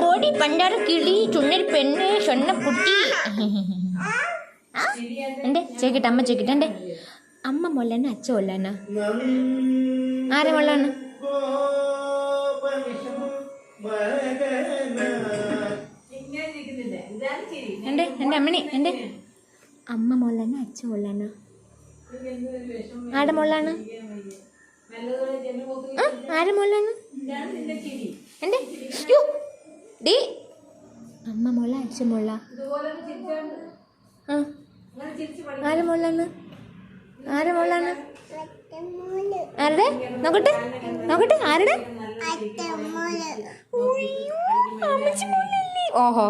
கோடி பண்டார கிளி சுண்ணறி பெண்ணு சொன்ன குட்டி എന്റെ ചേക്കിട്ട് അമ്മ ചേക്കിട്ട് എന്റെ അമ്മ മൊല്ലാന അച്ഛ മൊല്ലാന? ആരെ മൊള്ളാണ് എന്റെ എന്റെ അമ്മണി എന്റെ അമ്മ മൊല്ലാന അച്ഛ മൊല്ലാന? ആടെ ആ, ആരെ മൊള്ളാണ് എന്റെ? ഡീ. അമ്മ മുള്ള അച്ഛൻ മുള്ള ആരെ മൊള്ളാണ് ആരെ മൊള്ളാണ് ആരുടെ? നോക്കട്ടെ നോക്കട്ടെ ആരുടെ? ഓഹോ.